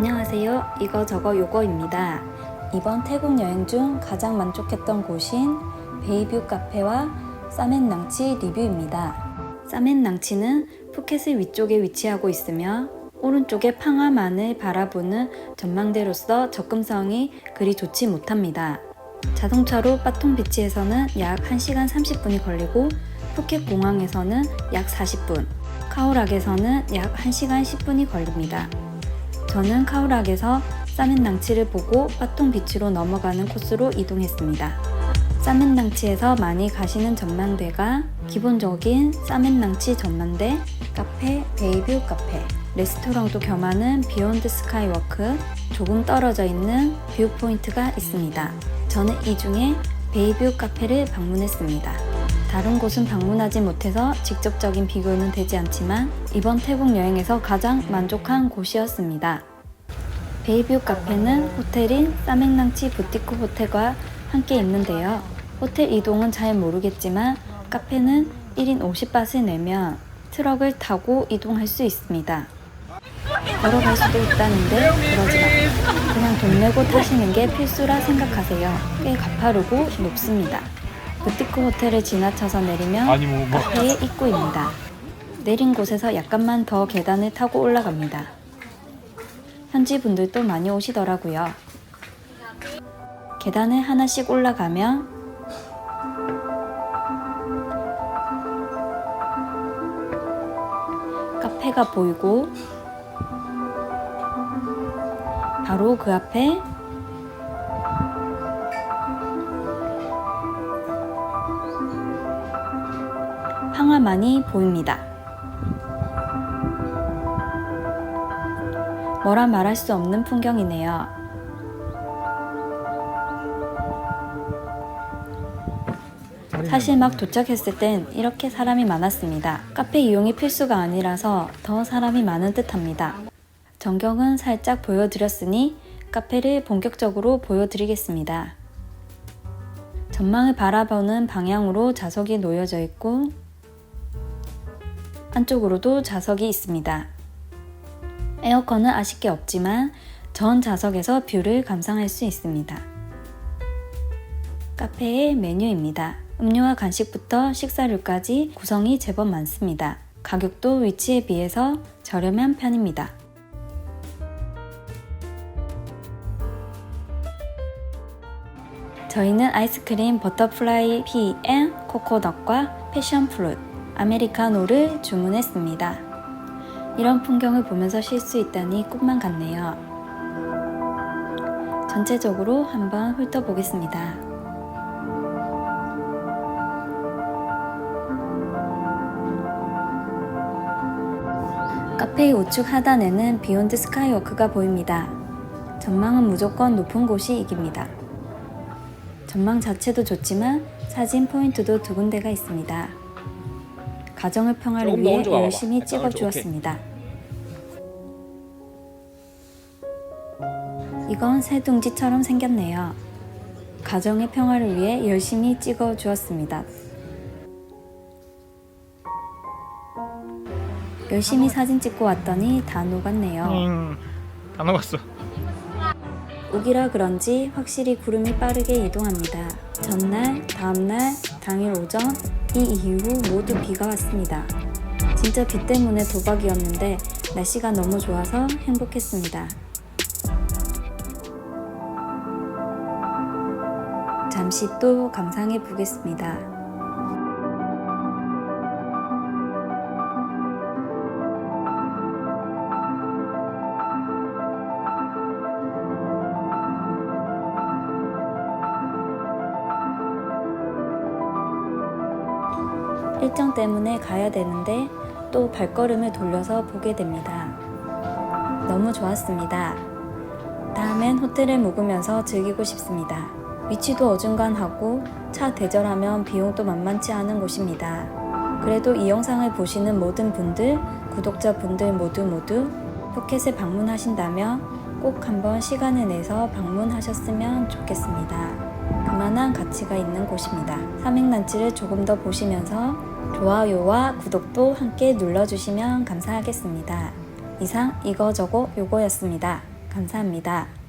안녕하세요. 이거 저거 요거입니다. 이번 태국 여행 중 가장 만족했던 곳인 베이뷰 카페와 사멘낭치 리뷰입니다. 사멘낭치는 푸켓의 위쪽에 위치하고 있으며 오른쪽에 팡하만을 바라보는 전망대로서 접근성이 그리 좋지 못합니다. 자동차로 빠통 비치에서는 약 1시간 30분이 걸리고 푸켓 공항에서는 약 40분, 카오락에서는 약 1시간 10분이 걸립니다. 저는 카오락에서 사멘낭치를 보고 빠통 비치로 넘어가는 코스로 이동했습니다. 사멘낭치에서 많이 가시는 전망대가 기본적인 사멘낭치 전망대, 카페, 베이뷰 카페, 레스토랑도 겸하는 비욘드 스카이워크, 조금 떨어져 있는 뷰 포인트가 있습니다. 저는 이 중에 베이뷰 카페를 방문했습니다. 다른 곳은 방문하지 못해서 직접적인 비교는 되지 않지만 이번 태국 여행에서 가장 만족한 곳이었습니다. 베이뷰 카페는 호텔인 사맹랑치 부티크 호텔과 함께 있는데요. 호텔 이동은 잘 모르겠지만 카페는 1인 50바트를 내면 트럭을 타고 이동할 수 있습니다. 걸어갈 수도 있다는데 그러지 마. 그냥 돈 내고 타시는 게 필수라 생각하세요. 꽤 가파르고 높습니다. 부티크 호텔을 지나쳐서 내리면 아니 뭐 뭐. 카페의 입구입니다. 내린 곳에서 약간만 더 계단을 타고 올라갑니다. 현지 분들도 많이 오시더라고요. 계단을 하나씩 올라가면 카페가 보이고 바로 그 앞에 황화만이 보입니다. 뭐라 말할 수 없는 풍경이네요. 사실 막 도착했을 땐 이렇게 사람이 많았습니다. 카페 이용이 필수가 아니라서 더 사람이 많은 듯 합니다. 전경은 살짝 보여드렸으니 카페를 본격적으로 보여드리겠습니다. 전망을 바라보는 방향으로 좌석이 놓여져 있고 안쪽으로도 좌석이 있습니다. 에어컨은 아쉽게 없지만 전 좌석에서 뷰를 감상할 수 있습니다. 카페의 메뉴입니다. 음료와 간식부터 식사류까지 구성이 제법 많습니다. 가격도 위치에 비해서 저렴한 편입니다. 저희는 아이스크림 버터플라이 피 앤 코코넛과 패션 프루트, 아메리카노를 주문했습니다. 이런 풍경을 보면서 쉴 수 있다니 꿈만 같네요. 전체적으로 한번 훑어보겠습니다. 카페의 우측 하단에는 비욘드 스카이워크가 보입니다. 전망은 무조건 높은 곳이 이깁니다. 전망 자체도 좋지만 사진 포인트도 두 군데가 있습니다. 가정의 평화를 조금 더 위해 봐봐. 열심히 약간 찍어 얹어, 주었습니다. 이건 새 둥지처럼 생겼네요. 가정의 평화를 위해 열심히 찍어 주었습니다. 열심히 사진 찍고 왔더니 다 녹았네요. 음, 다 녹았어. 우기라 그런지 확실히 구름이 빠르게 이동합니다. 전날, 다음날, 당일 오전, 이 이후 모두 비가 왔습니다. 진짜 비 때문에 도박이었는데 날씨가 너무 좋아서 행복했습니다. 잠시 또 감상해 보겠습니다. 일정 때문에 가야 되는데 또 발걸음을 돌려서 보게 됩니다. 너무 좋았습니다. 다음엔 호텔을 묵으면서 즐기고 싶습니다. 위치도 어중간하고 차 대절하면 비용도 만만치 않은 곳입니다. 그래도 이 영상을 보시는 모든 분들, 구독자분들 모두 모두 포켓을 방문하신다면 꼭 한번 시간을 내서 방문하셨으면 좋겠습니다. 그만한 가치가 있는 곳입니다. 삼행란치를 조금 더 보시면서 좋아요와 구독도 함께 눌러주시면 감사하겠습니다. 이상 이거저거 요거였습니다. 감사합니다.